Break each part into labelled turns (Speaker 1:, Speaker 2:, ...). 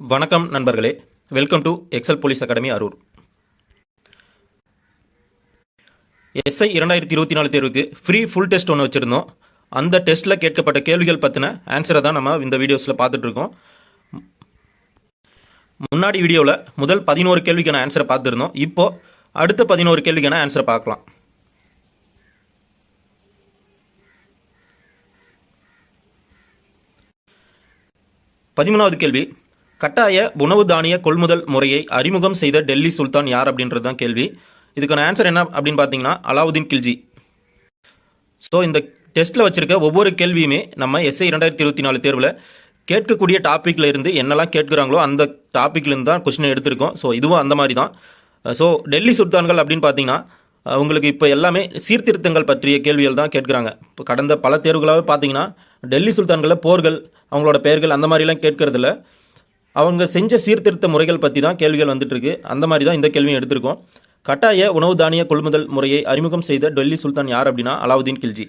Speaker 1: வணக்கம் நண்பர்களே. Welcome to Excel police academy Arur SI இரண்டாயிரத்தி இருபத்தி நாலு தேர்வுக்கு ஃப்ரீ ஃபுல் டெஸ்ட் ஒன்று வச்சுருந்தோம். அந்த டெஸ்ட்டில் கேட்கப்பட்ட கேள்விகள் பற்றின ஆன்சரை தான் நம்ம இந்த வீடியோஸில் பார்த்துட்ருக்கோம் முன்னாடி வீடியோவில் முதல் பதினோரு கேள்விக்கான ஆன்சரை பார்த்துருந்தோம். இப்போது அடுத்த பதினோரு கேள்விக்கான ஆன்சரை பார்க்கலாம். பதிமூணாவது கேள்வி. கட்டாய உணவு தானிய கொள்முதல் முறையை அறிமுகம் செய்த டெல்லி சுல்தான் யார் அப்படின்றது தான் கேள்வி. இதுக்கான ஆன்சர் என்ன அப்படின்னு பார்த்தீங்கன்னா அலாவுதீன் கில்ஜி. ஸோ இந்த டெஸ்ட்டில் வச்சுருக்க ஒவ்வொரு கேள்வியுமே நம்ம எஸ்ஐ ரெண்டாயிரத்தி இருபத்தி நாலு தேர்வில் கேட்கக்கூடிய டாப்பிக்கில் இருந்து என்னெல்லாம் கேட்குறாங்களோ அந்த டாப்பிக்லேருந்து தான் கொஸ்டினை எடுத்திருக்கோம். ஸோ இதுவும் அந்த மாதிரி தான். ஸோ டெல்லி சுல்தான்கள் அப்படின்னு பார்த்தீங்கன்னா உங்களுக்கு இப்போ எல்லாமே சீர்திருத்தங்கள் பற்றிய கேள்விகள் தான் கேட்குறாங்க. இப்போ கடந்த பல தேர்வுகளாகவே பார்த்தீங்கன்னா டெல்லி சுல்தான்களில் போர்கள் அவங்களோட பெயர்கள் அந்த மாதிரிலாம் கேட்கறதில்ல. அவங்க செஞ்ச சீர்திருத்த முறைகள் பற்றி தான் கேள்விகள் வந்துட்டுருக்கு அந்த மாதிரி தான் இந்த கேள்வியும் எடுத்திருக்கோம். கட்டாய உணவு தானிய கொள்முதல் முறையை அறிமுகம் செய்த டெல்லி சுல்தான் யார் அப்படின்னா அலாவுதீன் கில்ஜி.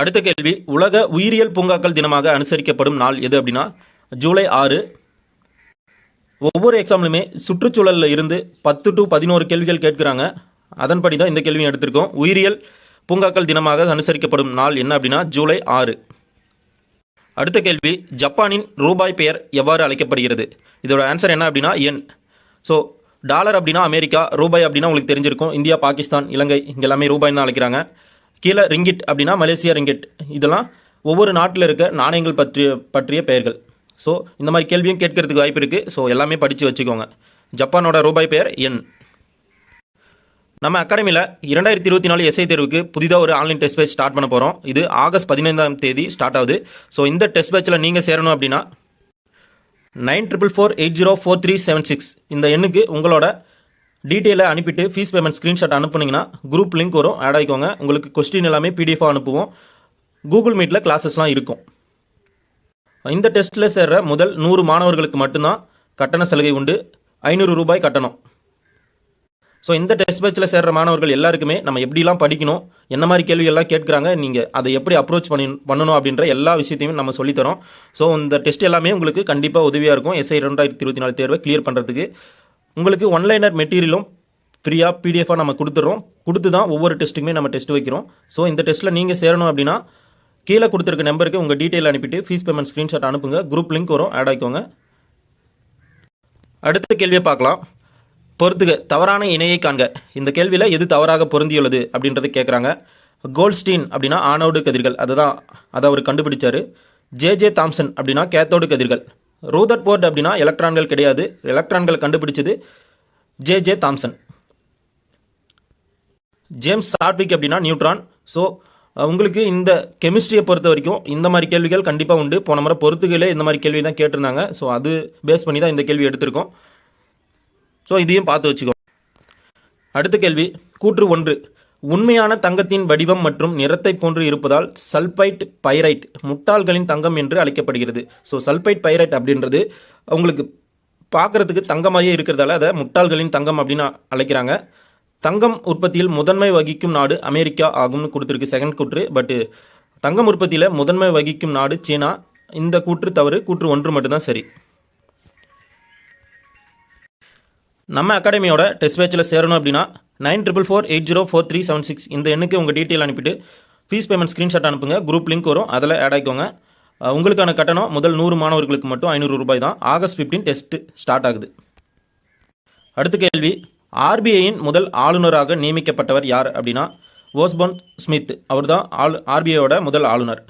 Speaker 1: அடுத்த கேள்வி உலக உயிரியல் பூங்காக்கள் தினமாக அனுசரிக்கப்படும் நாள் எது அப்படின்னா ஜூலை ஆறு. ஒவ்வொரு எக்ஸாம்லையுமே சுற்றுச்சூழலில் இருந்து பத்து டு பதினோரு கேள்விகள் கேட்குறாங்க. அதன்படி தான் இந்த கேள்வியும் எடுத்திருக்கோம். உயிரியல் பூங்காக்கள் தினமாக அனுசரிக்கப்படும் நாள் என்ன அப்படின்னா ஜூலை ஆறு. அடுத்த கேள்வி ஜப்பானின் ரூபாய் பெயர் எவ்வாறு அழைக்கப்படுகிறது? இதோட ஆன்சர் என்ன அப்படின்னா என் ஸோ டாலர் அப்படின்னா அமெரிக்கா ரூபாய் அப்படின்னா உங்களுக்கு தெரிஞ்சிருக்கும். இந்தியா பாகிஸ்தான் இலங்கை இங்கே எல்லாமே ரூபாய் தான் அழைக்கிறாங்க. கீழே ரிங்கிட் அப்படின்னா மலேசியா ரிங்கிட். இதெல்லாம் ஒவ்வொரு நாட்டில் இருக்க நாணயங்கள் பற்றிய பற்றிய பெயர்கள். ஸோ இந்த மாதிரி கேள்வியும் கேட்கறதுக்கு வாய்ப்பு இருக்குது ஸோ எல்லாமே படித்து வச்சுக்கோங்க. ஜப்பானோட ரூபாய் பெயர் என் நம்ம அகாடமியில் இரண்டாயிரத்தி இருபத்தி நாலு எஸ்ஐ தேர்வுக்கு புதிதாக ஒரு ஆன்லைன் டெஸ்ட் பேட்ச் ஸ்டார்ட் பண்ண போகிறோம் இது ஆகஸ்ட் பதினைந்தாம் தேதி ஸ்டார்ட் ஆகுது. ஸோ இந்த டெஸ்ட் பேட்சில் நீங்கள் சேரணும் அப்படின்னா nine triple four eight zero four three seven six இந்த எண்ணுக்கு உங்களோட டீட்டெயிலை அனுப்பிட்டு ஃபீஸ் பேமெண்ட் ஸ்க்ரீன்ஷாட் அனுப்புனீங்கன்னா குரூப் லிங்க் வரும். ஆட் ஆகிக்கோங்க உங்களுக்கு கொஸ்டின் எல்லாமே பிடிஎஃபாக அனுப்புவோம். கூகுள் மீட்டில் கிளாஸஸ்லாம் இருக்கும். இந்த டெஸ்ட்டில் சேர்ற முதல் நூறு மாணவர்களுக்கு மட்டும்தான் கட்டண சலுகை உண்டு. ஐநூறு ரூபாய் கட்டணம். ஸோ இந்த டெஸ்ட் பேட்சில் சேர்ற மாணவர்கள் எல்லாருக்குமே நம்ம எப்படிலாம் படிக்கணும் என்ன மாதிரி கேள்விகள்லாம் கேட்குறாங்க நீங்கள் அதை எப்படி அப்ரோச் பண்ணி பண்ணணும் அப்படின்ற எல்லா விஷயத்தையும் நம்ம சொல்லித்தரோம். ஸோ இந்த டெஸ்ட் எல்லாமே உங்களுக்கு கண்டிப்பாக உதவியாக இருக்கும். எஸ்ஐ ரெண்டாயிரத்தி இருபத்தி நாலு தேர்வை கிளியர் பண்ணுறதுக்கு உங்களுக்கு ஒன்லைனர் மெட்டீரியலும் ஃப்ரீயாக பிடிஎஃபாக நம்ம கொடுத்துட்றோம். கொடுத்து தான் ஒவ்வொரு டெஸ்ட்டுக்குமே நம்ம டெஸ்ட் வைக்கிறோம். ஸோ இந்த டெஸ்ட்டில் நீங்கள் சேரணும் அப்படின்னா கீழே கொடுத்துருக்க நம்பருக்கு உங்கள் டீட்டெயில் அனுப்பிட்டு ஃபீஸ் பேமெண்ட் ஸ்க்ரீன்ஷாட் அனுப்புங்க. குரூப் லிங்க் வரும். ஆட் ஆகிக்கோங்க அடுத்த கேள்வியை பார்க்கலாம். பொறுத்துக தவறான இணையை காண்க. இந்த கேள்வியில் எது தவறாக பொருந்தியுள்ளது அப்படின்றத கேட்குறாங்க கோல்ஸ்டீன் அப்படின்னா ஆனோடு கதிர்கள். அதுதான் அதை அவர் கண்டுபிடிச்சார். ஜே ஜே தாம்சன் அப்படின்னா கேத்தோடு கதிர்கள். ரூதர் போர்ட் அப்படின்னா எலக்ட்ரான்கள் கிடையாது. எலக்ட்ரான்கள் கண்டுபிடிச்சது J J Thomson. James Chadwick அப்படின்னா நியூட்ரான். ஸோ உங்களுக்கு இந்த கெமிஸ்ட்ரியை பொறுத்த வரைக்கும் இந்த மாதிரி கேள்விகள் கண்டிப்பாக உண்டு. போன முறை பொறுத்துகளே இந்த மாதிரி கேள்வி தான் கேட்டிருந்தாங்க. ஸோ அது பேஸ் பண்ணி தான் இந்த கேள்வி எடுத்திருக்கோம். ஸோ இதையும் பார்த்து வச்சுக்கோ. அடுத்த கேள்வி கூற்று ஒன்று. உண்மையான தங்கத்தின் வடிவம் மற்றும் நிறத்தை போன்று இருப்பதால் சல்பைட் பைரைட் முட்டாள்களின் தங்கம் என்று அழைக்கப்படுகிறது. ஸோ சல்பைட் பைரைட் அப்படின்றது உங்களுக்கு பார்க்குறதுக்கு தங்கம் மாதிரியே இருக்கிறதால அதை முட்டாள்களின் தங்கம் அப்படின்னு அழைக்கிறாங்க. தங்கம் உற்பத்தியில் முதன்மை வகிக்கும் நாடு அமெரிக்கா ஆகும்னு கொடுத்துருக்கு செகண்ட் கூற்று. பட்டு தங்கம் உற்பத்தியில் முதன்மை வகிக்கும் நாடு சீனா. இந்த கூற்று தவறு கூற்று ஒன்று மட்டும்தான் சரி. நம்ம அகாடமியோட டெஸ்ட் பேட்சில் சேரணும் அப்படின்னா nine triple four eight zero four three seven six இந்த எண்ணுக்கு உங்கள் டீட்டெயில் அனுப்பிட்டு ஃபீஸ் பேமெண்ட் ஸ்க்ரீன்ஷாட் அனுப்புங்க. குரூப் லிங்க் வரும். அதில் ஆட் ஆகிக்கோங்க உங்களுக்கான கட்டணம் முதல் நூறு மாணவர்களுக்கு மட்டும் ஐநூறு ரூபாய் தான். ஆகஸ்ட் ஃபிஃப்டீன் டெஸ்ட் ஸ்டார்ட் ஆகுது. அடுத்த கேள்வி. ஆர்பிஐயின் முதல் ஆளுநராக நியமிக்கப்பட்டவர் யார் அப்படின்னா ஓஸ்போன் ஸ்மித் அவர் தான் ஆளு ஆர்பிஐயோட முதல் ஆளுநர்.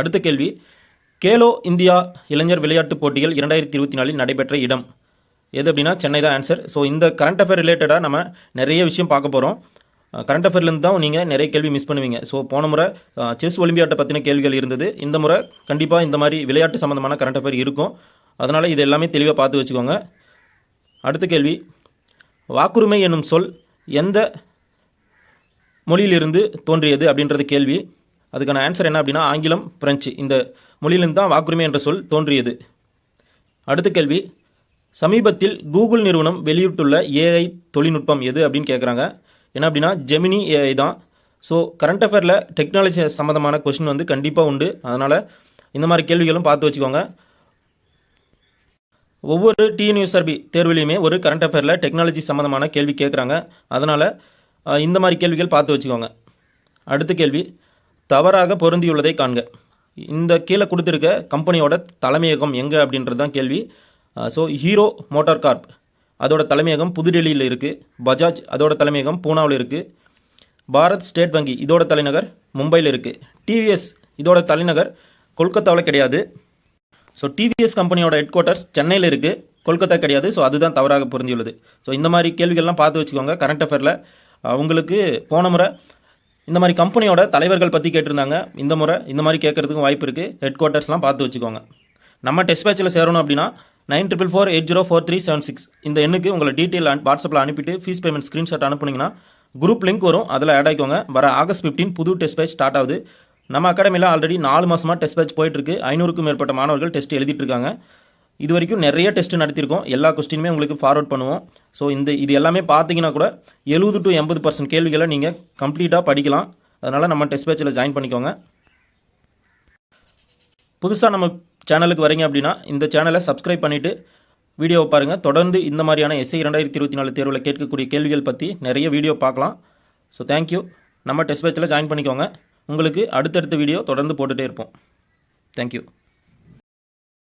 Speaker 1: அடுத்த கேள்வி. கேலோ இந்தியா இளைஞர் விளையாட்டுப் போட்டிகள் இரண்டாயிரத்தி இருபத்தி நாலில் நடைபெற்ற இடம் எது அப்படின்னா சென்னை தான் ஆன்சர் ஸோ இந்த கரண்ட் அஃபேர் ரிலேட்டடாக நம்ம நிறைய விஷயம் பார்க்க போகிறோம் கரண்ட் அஃபேர்லேருந்து தான் நீங்கள் நிறைய கேள்வி மிஸ் பண்ணுவீங்க. ஸோ போன முறை செஸ் ஒலிம்பியாட்டை பற்றின கேள்விகள் இருந்தது. இந்த முறை கண்டிப்பாக இந்த மாதிரி விளையாட்டு சம்மந்தமான கரண்ட் அஃபேர் இருக்கும். அதனால் இது எல்லாமே தெளிவாக பார்த்து வச்சுக்கோங்க. அடுத்த கேள்வி. வாக்குரிமை என்னும் சொல் எந்த மொழியிலிருந்து தோன்றியது அப்படின்றது கேள்வி. அதுக்கான ஆன்சர் என்ன அப்படின்னா ஆங்கிலம் பிரெஞ்சு. இந்த மொழியிலிருந்து தான் வாக்குரிமை என்ற சொல் தோன்றியது. அடுத்த கேள்வி. சமீபத்தில் கூகுள் நிறுவனம் வெளியிட்டுள்ள ஏஐ தொழில்நுட்பம் எது அப்படின்னு கேட்குறாங்க என்ன அப்படின்னா ஜெமினி ஏஐ தான். ஸோ கரண்ட் அஃபேரில் டெக்னாலஜி சம்மந்தமான கொஷின் வந்து கண்டிப்பாக உண்டு. அதனால் இந்த மாதிரி கேள்விகளும் பார்த்து வச்சுக்கோங்க. ஒவ்வொரு டிஎன்யூஎஸ்ஆர்பி தேர்விலையுமே ஒரு கரண்ட் அஃபேரில் டெக்னாலஜி சம்மந்தமான கேள்வி கேட்குறாங்க அதனால் இந்த மாதிரி கேள்விகள் பார்த்து வச்சுக்கோங்க. அடுத்த கேள்வி தவறாக பொருந்தியுள்ளதை காண்க. இந்த கீழே கொடுத்துருக்க கம்பெனியோட தலைமையகம் எங்கே அப்படின்றது தான் கேள்வி. ஸோ ஹீரோ மோட்டார் கார்ப் அதோட தலைமையகம் புதுடெல்லியில் இருக்குது பஜாஜ் அதோட தலைமையகம் பூனாவில் இருக்குது பாரத் ஸ்டேட் வங்கி இதோட தலைநகர் மும்பையில் இருக்குது டிவிஎஸ் இதோட தலைநகர் கொல்கத்தாவில் கிடையாது. ஸோ டிவிஎஸ் கம்பெனியோட ஹெட் குவார்ட்டர்ஸ் சென்னையில் இருக்குது கொல்கத்தா கிடையாது. ஸோ அதுதான் தவறாக புரிஞ்சுள்ளது ஸோ இந்த மாதிரி கேள்விகள்லாம் பார்த்து வச்சுக்கோங்க. கரண்ட் அஃபேரில் உங்களுக்கு போன முறை இந்த மாதிரி கம்பெனியோட தலைவர்கள் பற்றி கேட்டிருந்தாங்க. இந்த முறை இந்த மாதிரி கேட்கறதுக்கும் வாய்ப்பு இருக்குது ஹெட் குவார்ட்டர்ஸ்லாம் பார்த்து வச்சுக்கோங்க. நம்ம டெஸ்ட் பேட்சில் சேரணும் அப்படின்னா nine triple four eight zero four three seven six. இந்த எண்ணுக்கு உங்களை டீட்டெயில் வாட்ஸ்அப்பில் அனுப்பிட்டு ஃபீஸ் பேமெண்ட் ஸ்க்ரீன்ஷாட் அனுப்புனீங்கன்னா குரூப் லிங்க் வரும். அதில் ஆட் ஆகிக்கோங்க வர ஆகஸ்ட் ஃபிஃப்டீன் புது டெஸ்ட் பேட்ச் ஸ்டார்ட் ஆகுது. நம்ம அகாடமியில் ஆல்ரெடி நாலு மாதமாக டெஸ்ட் பேட்ச் போயிட்டுருக்கு. ஐநூறுக்கும் மேற்பட்ட மாணவர்கள் டெஸ்ட் எழுதிட்டு இருக்காங்க இது வரைக்கும் நிறைய டெஸ்ட் நடத்தியிருக்கோம் எல்லா கொஸ்டினுமே உங்களுக்கு ஃபார்வர்ட் பண்ணுவோம். ஸோ இந்த இது எல்லாமே பார்த்தீங்கன்னா கூட எழுபது டு எண்பது பர்சன்ட் கேள்விகளை நீங்கள் கம்ப்ளீட்டாக படிக்கலாம். அதனால் நம்ம டெஸ்ட் பேட்சில் ஜாயின் பண்ணிக்கோங்க. புதுசாக நம்ம சேனலுக்கு வரீங்க அப்படின்னா இந்த சேனலை சப்ஸ்கிரைப் பண்ணிவிட்டு வீடியோவை பாருங்கள் தொடர்ந்து இந்த மாதிரியான எஸ்ஐ ரெண்டாயிரத்தி இருபத்தி நாலு தேர்வில் கேட்கக்கூடிய கேள்விகள் பற்றி நிறைய வீடியோ பார்க்கலாம். ஸோ தேங்க்யூ நம்ம டெஸ்ட் பேச்சில் ஜாயின் பண்ணிக்கோங்க. உங்களுக்கு அடுத்தடுத்த வீடியோ தொடர்ந்து போட்டுகிட்டே இருப்போம். தேங்க்யூ